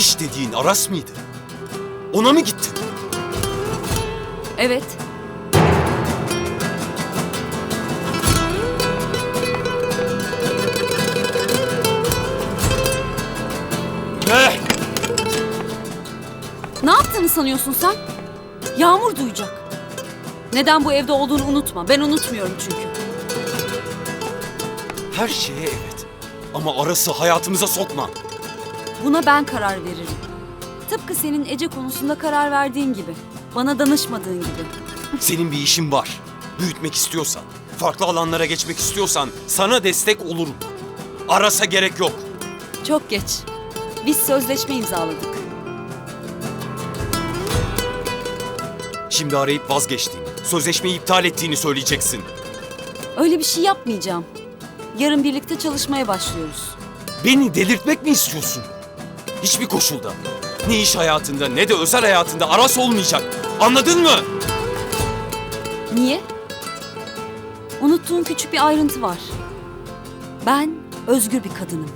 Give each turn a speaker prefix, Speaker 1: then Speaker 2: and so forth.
Speaker 1: İş dediğin Aras mıydı? Ona mı gittin?
Speaker 2: Evet.
Speaker 1: Ne?
Speaker 2: Ne yaptığını sanıyorsun sen? Yağmur duyacak. Neden bu evde olduğunu unutma. Ben unutmuyorum çünkü.
Speaker 1: Her şeye evet. Ama Aras'ı hayatımıza sokma.
Speaker 2: Buna ben karar veririm. Tıpkı senin Ece konusunda karar verdiğin gibi. Bana danışmadığın gibi.
Speaker 1: Senin bir işin var. Büyütmek istiyorsan, farklı alanlara geçmek istiyorsan sana destek olurum. Aras'a gerek yok.
Speaker 2: Çok geç. Biz sözleşme imzaladık.
Speaker 1: Şimdi arayıp vazgeçtiğini, sözleşmeyi iptal ettiğini söyleyeceksin.
Speaker 2: Öyle bir şey yapmayacağım. Yarın birlikte çalışmaya başlıyoruz.
Speaker 1: Beni delirtmek mi istiyorsun? Hiçbir koşulda. Ne iş hayatında ne de özel hayatında Aras olmayacak. Anladın mı?
Speaker 2: Niye? Unuttuğun küçük bir ayrıntı var. Ben özgür bir kadınım.